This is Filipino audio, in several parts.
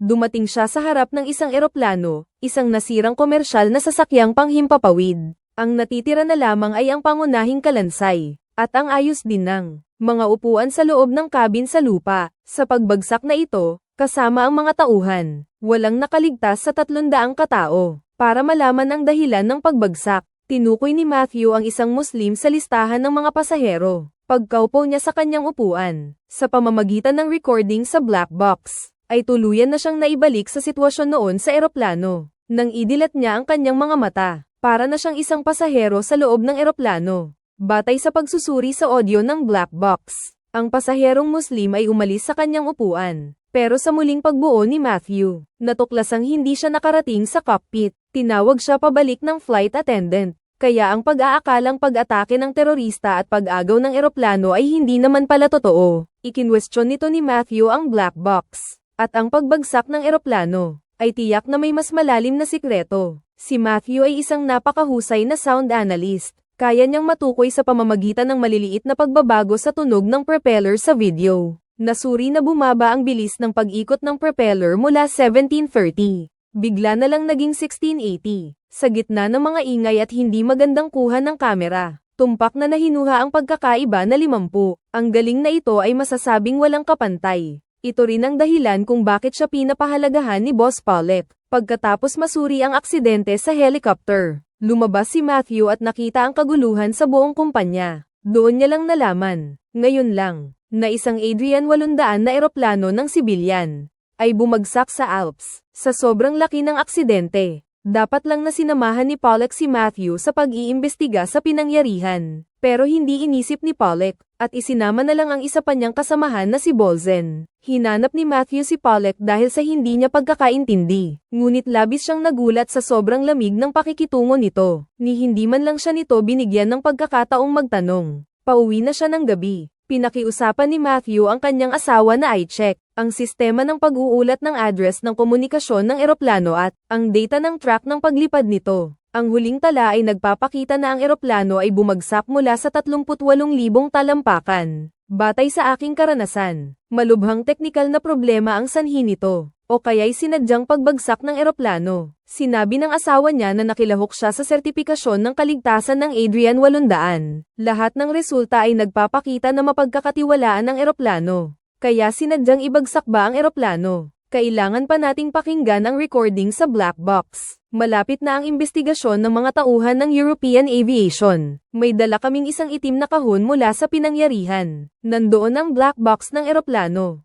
Dumating siya sa harap ng isang eroplano, isang nasirang komersyal na sasakyang panghimpapawid. Ang natitira na lamang ay ang pangunahing kalansay, at ang ayos din ng mga upuan sa loob ng kabin sa lupa. Sa pagbagsak na ito, kasama ang mga tauhan, walang nakaligtas sa 300 katao. Para malaman ang dahilan ng pagbagsak, tinukoy ni Matthew ang isang Muslim sa listahan ng mga pasahero. Pagkaupo niya sa kanyang upuan, sa pamamagitan ng recording sa black box, ay tuluyan na siyang naibalik sa sitwasyon noon sa eroplano. Nang idilat niya ang kanyang mga mata, para na siyang isang pasahero sa loob ng eroplano. Batay sa pagsusuri sa audio ng black box, ang pasaherong Muslim ay umalis sa kanyang upuan. Pero sa muling pagbuo ni Matthew, natuklasang hindi siya nakarating sa cockpit. Tinawag siya pabalik ng flight attendant. Kaya ang pag-aakalang pag-atake ng terorista at pag-agaw ng eroplano ay hindi naman pala totoo. Ikinwestiyon nito ni Matthew ang black box. At ang pagbagsak ng eroplano, ay tiyak na may mas malalim na sikreto. Si Matthew ay isang napakahusay na sound analyst. Kaya niyang matukoy sa pamamagitan ng maliliit na pagbabago sa tunog ng propeller sa video. Nasuri na bumaba ang bilis ng pag-ikot ng propeller mula 1730. Bigla na lang naging 1680. Sa gitna ng mga ingay at hindi magandang kuha ng kamera, tumpak na nahinuha ang pagkakaiba na 50. Ang galing na ito ay masasabing walang kapantay. Ito rin ang dahilan kung bakit siya pinapahalagahan ni Boss Pollack. Pagkatapos masuri ang aksidente sa helicopter, lumabas si Matthew at nakita ang kaguluhan sa buong kumpanya. Doon niya lang nalaman, ngayon lang, na isang Adrian 800 na eroplano ng sibilyan ay bumagsak sa Alps. Sa sobrang laki ng aksidente, dapat lang na sinamahan ni Pollack si Matthew sa pag-iimbestiga sa pinangyarihan. Pero hindi inisip ni Pollack, at isinama na lang ang isa pa niyang kasamahan na si Bolzen. Hinanap ni Matthew si Pollack dahil sa hindi niya pagkakaintindi. Ngunit labis siyang nagulat sa sobrang lamig ng pakikitungo nito. Ni hindi man lang siya nito binigyan ng pagkakataong magtanong. Pauwi na siya ng gabi. Pinakiusapan ni Matthew ang kanyang asawa na i-check ang sistema ng pag-uulat ng address ng komunikasyon ng eroplano at ang data ng track ng paglipad nito. Ang huling tala ay nagpapakita na ang eroplano ay bumagsak mula sa 38,000 talampakan. Batay sa aking karanasan, malubhang teknikal na problema ang sanhi nito, o kaya'y sinadyang pagbagsak ng eroplano. Sinabi ng asawa niya na nakilahok siya sa sertipikasyon ng kaligtasan ng Adrian 800. Lahat ng resulta ay nagpapakita na mapagkakatiwalaan ng eroplano. Kaya sinadyang ibagsak ba ang eroplano? Kailangan pa nating pakinggan ang recording sa black box. Malapit na ang investigasyon ng mga tauhan ng European Aviation. May dala kaming isang itim na kahon mula sa pinangyarihan. Nandoon ang black box ng eroplano.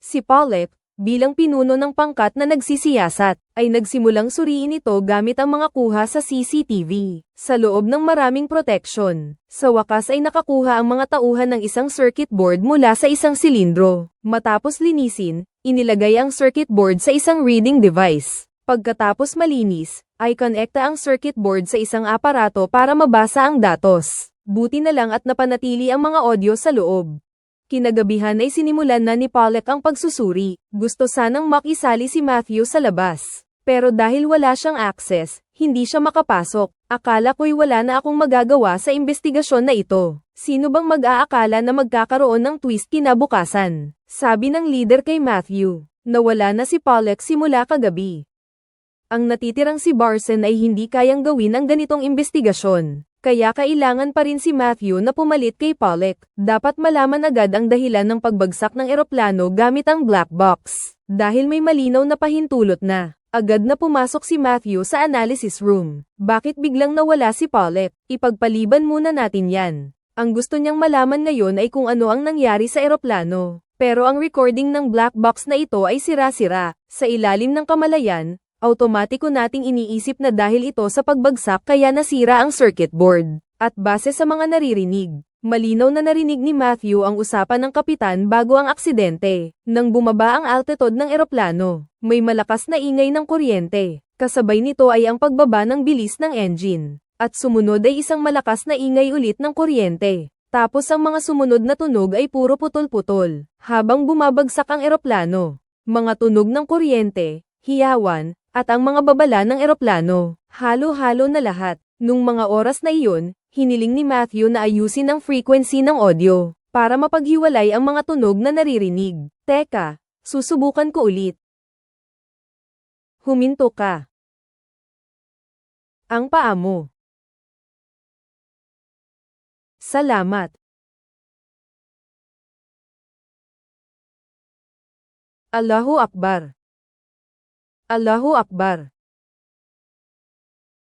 Si Pollack, bilang pinuno ng pangkat na nagsisiyasat, ay nagsimulang suriin ito gamit ang mga kuha sa CCTV. Sa loob ng maraming protection, sa wakas ay nakakuha ang mga tauhan ng isang circuit board mula sa isang silindro. Matapos linisin, inilagay ang circuit board sa isang reading device. Pagkatapos malinis, ay konekta ang circuit board sa isang aparato para mabasa ang datos. Buti na lang at napanatili ang mga audio sa loob. Kinagabihan ay sinimulan na ni Pollack ang pagsusuri. Gusto sanang makisali si Matthew sa labas. Pero dahil wala siyang access, hindi siya makapasok. Akala ko'y wala na akong magagawa sa investigasyon na ito. Sino bang mag-aakala na magkakaroon ng twist kinabukasan? Sabi ng leader kay Matthew. Nawala na si Pollack simula kagabi. Ang natitirang si Barson ay hindi kayang gawin ang ganitong investigasyon. Kaya kailangan pa rin si Matthew na pumalit kay Pollack. Dapat malaman agad ang dahilan ng pagbagsak ng eroplano gamit ang black box. Dahil may malinaw na pahintulot na. Agad na pumasok si Matthew sa analysis room. Bakit biglang nawala si Pollack? Ipagpaliban muna natin yan. Ang gusto niyang malaman ngayon ay kung ano ang nangyari sa eroplano. Pero ang recording ng black box na ito ay sira-sira. Sa ilalim ng kamalayan, automatiko nating iniisip na dahil ito sa pagbagsak kaya nasira ang circuit board. At base sa mga naririnig, malinaw na narinig ni Matthew ang usapan ng kapitan bago ang aksidente. Nang bumaba ang altitude ng eroplano, may malakas na ingay ng kuryente. Kasabay nito ay ang pagbaba ng bilis ng engine. At sumunod ay isang malakas na ingay ulit ng kuryente. Tapos ang mga sumunod na tunog ay puro putol-putol, habang bumabagsak ang eroplano. Mga tunog ng kuryente, hiyawan, at ang mga babala ng eroplano. Halo-halo na lahat. Nung mga oras na iyon, hiniling ni Matthew na ayusin ang frequency ng audio para mapaghiwalay ang mga tunog na naririnig. Teka, susubukan ko ulit. Huminto ka. Ang paa mo. Salamat. Allahu Akbar. Allahu Akbar.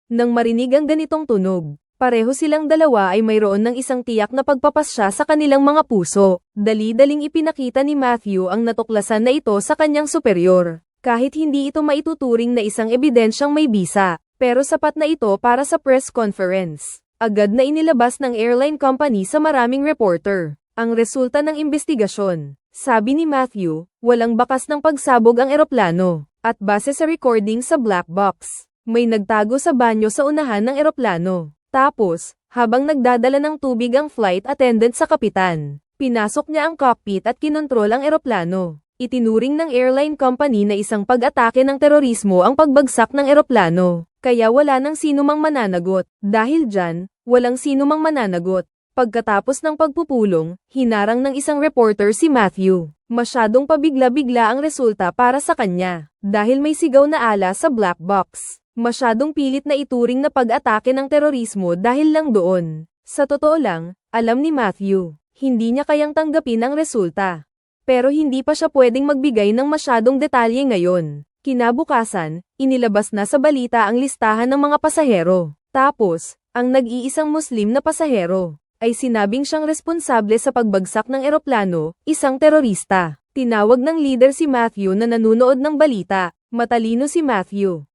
Nang marinig ang ganitong tunog, pareho silang dalawa ay mayroon ng isang tiyak na pagpapasya sa kanilang mga puso. Dali-daling ipinakita ni Matthew ang natuklasan na ito sa kanyang superior. Kahit hindi ito maituturing na isang ebidensyang may bisa, pero sapat na ito para sa press conference. Agad na inilabas ng airline company sa maraming reporter. Ang resulta ng investigasyon, sabi ni Matthew, walang bakas ng pagsabog ang eroplano, at base sa recording sa black box, may nagtago sa banyo sa unahan ng eroplano. Tapos, habang nagdadala ng tubig ang flight attendant sa kapitan, pinasok niya ang cockpit at kinontrol ang eroplano. Itinuring ng airline company na isang pag-atake ng terorismo ang pagbagsak ng eroplano, kaya wala nang sino mang mananagot. Dahil dyan, walang sino mang mananagot. Pagkatapos ng pagpupulong, hinarang ng isang reporter si Matthew. Masyadong pabigla-bigla ang resulta para sa kanya, dahil may sigaw na ala sa black box. Masyadong pilit na ituring na pag-atake ng terorismo dahil lang doon. Sa totoo lang, alam ni Matthew, hindi niya kayang tanggapin ang resulta. Pero hindi pa siya pwedeng magbigay ng masyadong detalye ngayon. Kinabukasan, inilabas na sa balita ang listahan ng mga pasahero. Tapos, ang nag-iisang Muslim na pasahero, ay sinabing siyang responsable sa pagbagsak ng eroplano, isang terorista. Tinawag ng leader si Matthew na nanunood ng balita, matalino si Matthew.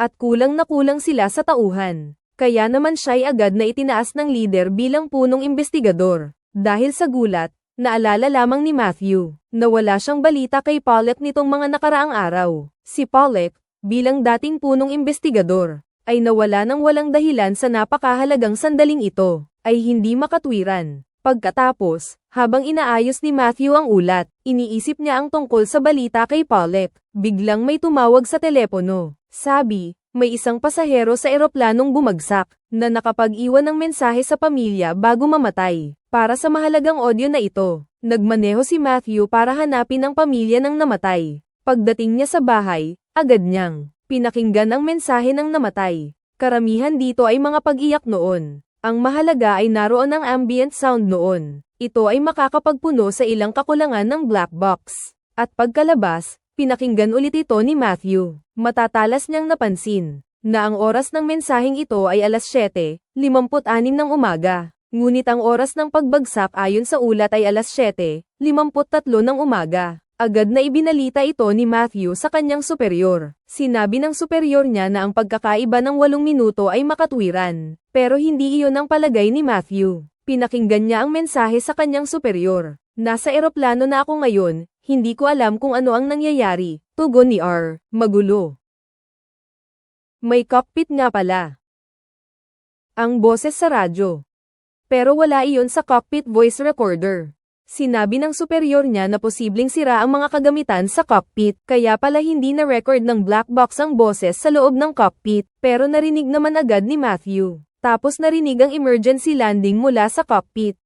At kulang na kulang sila sa tauhan. Kaya naman siya'y agad na itinaas ng leader bilang punong investigador. Dahil sa gulat, naalala lamang ni Matthew, na wala siyang balita kay Pollack nitong mga nakaraang araw. Si Pollack, bilang dating punong investigador, ay nawala ng walang dahilan sa napakahalagang sandaling ito ay hindi makatwiran. Pagkatapos, habang inaayos ni Matthew ang ulat, iniisip niya ang tungkol sa balita kay Pollack. Biglang may tumawag sa telepono. Sabi, may isang pasahero sa eroplanong bumagsak, na nakapag-iwan ng mensahe sa pamilya bago mamatay. Para sa mahalagang audio na ito, nagmaneho si Matthew para hanapin ang pamilya ng namatay. Pagdating niya sa bahay, agad niyang pinakinggan ang mensahe ng namatay. Karamihan dito ay mga pag-iyak noon. Ang mahalaga ay naroon ang ambient sound noon. Ito ay makakapagpuno sa ilang kakulangan ng black box. At pagkalabas, pinakinggan ulit ito ni Matthew. Matatalas niyang napansin na ang oras ng mensaheng ito ay alas 7.56 ng umaga. Ngunit ang oras ng pagbagsak ayon sa ulat ay alas 7.53 ng umaga. Agad na ibinalita ito ni Matthew sa kanyang superior. Sinabi ng superior niya na ang pagkakaiba ng walong minuto ay makatwiran, pero hindi iyon ang palagay ni Matthew. Pinakinggan niya ang mensahe sa kanyang superior. Nasa eroplano na ako ngayon, hindi ko alam kung ano ang nangyayari. Tugon ni R. Magulo. May cockpit nga pala. Ang boses sa radyo. Pero wala iyon sa cockpit voice recorder. Sinabi ng superior niya na posibleng sira ang mga kagamitan sa cockpit, kaya pala hindi na record ng black box ang boses sa loob ng cockpit, pero narinig naman agad ni Matthew. Tapos narinig ang emergency landing mula sa cockpit.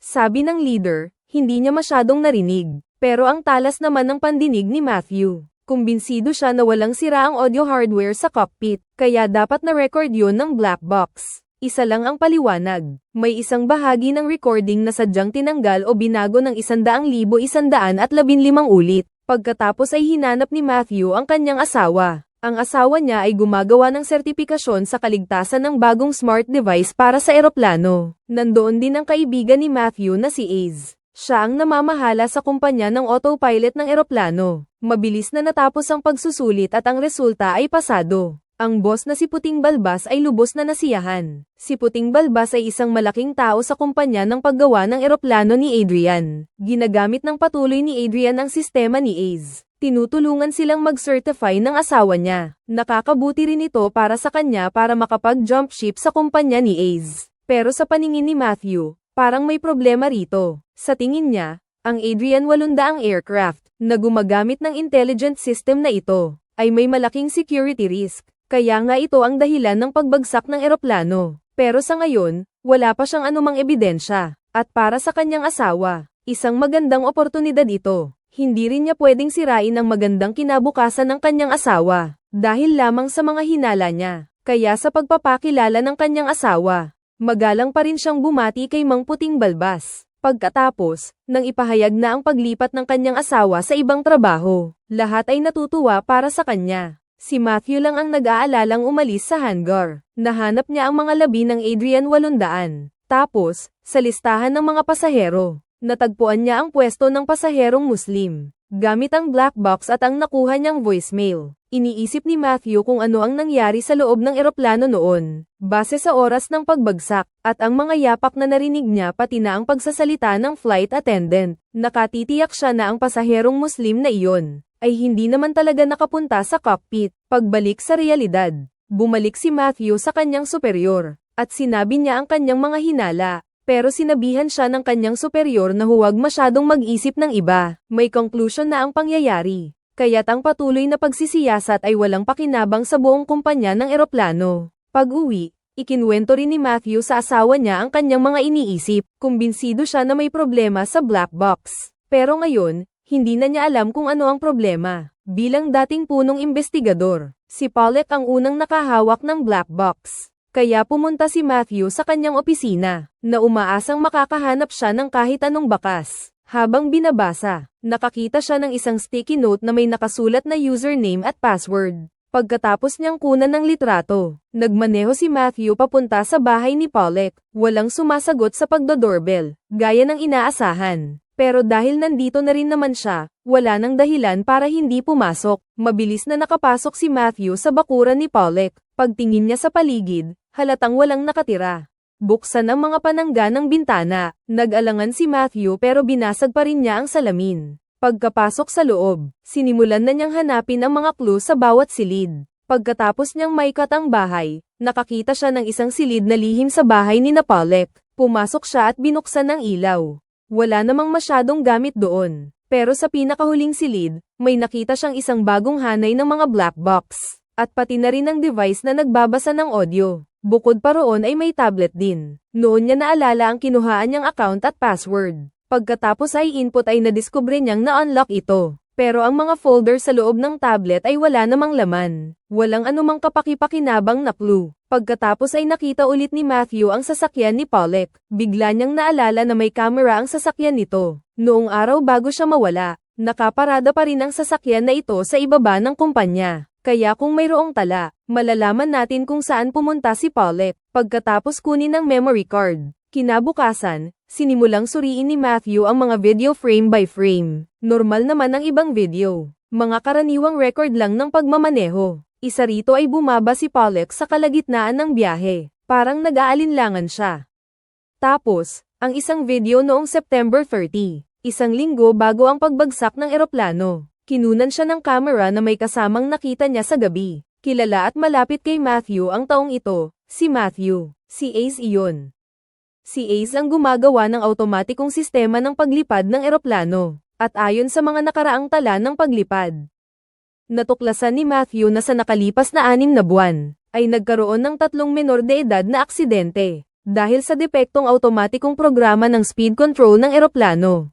Sabi ng leader, hindi niya masyadong narinig, pero ang talas naman ng pandinig ni Matthew. Kumbinsido siya na walang sira ang audio hardware sa cockpit, kaya dapat na record yun ng black box. Isa lang ang paliwanag. May isang bahagi ng recording na sadyang tinanggal o binago ng isandaang libo isandaan at labinlimang ulit. Pagkatapos ay hinanap ni Matthew ang kanyang asawa. Ang asawa niya ay gumagawa ng sertipikasyon sa kaligtasan ng bagong smart device para sa eroplano. Nandoon din ang kaibigan ni Matthew na si Aze. Siya ang namamahala sa kumpanya ng autopilot ng eroplano. Mabilis na natapos ang pagsusulit at ang resulta ay pasado. Ang boss na si Puting Balbas ay lubos na nasiyahan. Si Puting Balbas ay isang malaking tao sa kumpanya ng paggawa ng eroplano ni Adrian. Ginagamit ng patuloy ni Adrian ang sistema ni Aze. Tinutulungan silang mag-certify ng asawa niya. Nakakabuti rin ito para sa kanya para makapag-jump ship sa kumpanya ni Aze. Pero sa paningin ni Matthew, parang may problema rito. Sa tingin niya, ang Adrian 800 aircraft na gumagamit ng intelligent system na ito ay may malaking security risk. Kaya nga ito ang dahilan ng pagbagsak ng eroplano. Pero sa ngayon, wala pa siyang anumang ebidensya. At para sa kanyang asawa, isang magandang oportunidad ito. Hindi rin niya pwedeng sirain ang magandang kinabukasan ng kanyang asawa, dahil lamang sa mga hinala niya. Kaya sa pagpapakilala ng kanyang asawa, magalang pa rin siyang bumati kay Mang Puting Balbas. Pagkatapos, nang ipahayag na ang paglipat ng kanyang asawa sa ibang trabaho, lahat ay natutuwa para sa kanya. Si Matthew lang ang nag-aalalang umalis sa hangar. Nahanap niya ang mga labi ng Adrian 800. Tapos, sa listahan ng mga pasahero, natagpuan niya ang pwesto ng pasaherong Muslim. Gamit ang black box at ang nakuha niyang voicemail. Iniisip ni Matthew kung ano ang nangyari sa loob ng eroplano noon, base sa oras ng pagbagsak, at ang mga yapak na narinig niya pati na ang pagsasalita ng flight attendant. Nakatitiyak siya na ang pasaherong Muslim na iyon, ay hindi naman talaga nakapunta sa cockpit. Pagbalik sa realidad, bumalik si Matthew sa kanyang superior, at sinabi niya ang kanyang mga hinala, pero sinabihan siya ng kanyang superior na huwag masyadong mag-isip ng iba. May conclusion na ang pangyayari, kaya't ang patuloy na pagsisiyasat ay walang pakinabang sa buong kumpanya ng eroplano. Pag-uwi, ikinwento rin ni Matthew sa asawa niya ang kanyang mga iniisip, kumbinsido siya na may problema sa black box. Pero ngayon, hindi na niya alam kung ano ang problema. Bilang dating punong investigador, si Pollack ang unang nakahawak ng black box. Kaya pumunta si Matthew sa kanyang opisina, na umaasang makakahanap siya ng kahit anong bakas. Habang binabasa, nakakita siya ng isang sticky note na may nakasulat na username at password. Pagkatapos niyang kunan ng litrato, nagmaneho si Matthew papunta sa bahay ni Pollack. Walang sumasagot sa pagdodoorbell, gaya ng inaasahan. Pero dahil nandito na rin naman siya, wala nang dahilan para hindi pumasok. Mabilis na nakapasok si Matthew sa bakuran ni Pollack. Pagtingin niya sa paligid, halatang walang nakatira. Buksan ang mga panangga ng bintana, nag-alangan si Matthew pero binasag pa rin niya ang salamin. Pagkapasok sa loob, sinimulan na niyang hanapin ang mga clue sa bawat silid. Pagkatapos niyang maikat ang bahay, nakakita siya ng isang silid na lihim sa bahay ni Napalek. Pumasok siya at binuksan ng ilaw. Wala namang masyadong gamit doon. Pero sa pinakahuling silid, may nakita siyang isang bagong hanay ng mga black box. At pati na rin ang device na nagbabasa ng audio. Bukod pa roon ay may tablet din. Noon niya naalala ang kinuhaan niyang account at password. Pagkatapos ay input ay nadiskubre niyang na-unlock ito. Pero ang mga folder sa loob ng tablet ay wala namang laman. Walang anumang kapakipakinabang na clue. Pagkatapos ay nakita ulit ni Matthew ang sasakyan ni Pollack. Bigla niyang naalala na may camera ang sasakyan nito. Noong araw bago siya mawala, nakaparada pa rin ang sasakyan na ito sa ibaba ng kumpanya. Kaya kung mayroong tala, malalaman natin kung saan pumunta si Pollack. Pagkatapos kunin ng memory card, kinabukasan, sinimulang suriin ni Matthew ang mga video frame by frame. Normal naman ang ibang video. Mga karaniwang record lang ng pagmamaneho. Isa rito ay bumaba si Pollack sa kalagitnaan ng biyahe. Parang nag-aalinlangan siya. Tapos, ang isang video noong September 30, isang linggo bago ang pagbagsak ng eroplano. Kinunan siya ng camera na may kasamang nakita niya sa gabi. Kilala at malapit kay Matthew ang taong ito, si Matthew. Si Ace iyon. Si Ace ang gumagawa ng automatikong sistema ng paglipad ng eroplano, at ayon sa mga nakaraang tala ng paglipad. Natuklasan ni Matthew na sa nakalipas na anim na buwan, ay nagkaroon ng tatlong menor de edad na aksidente, dahil sa depektong automatikong programa ng speed control ng eroplano.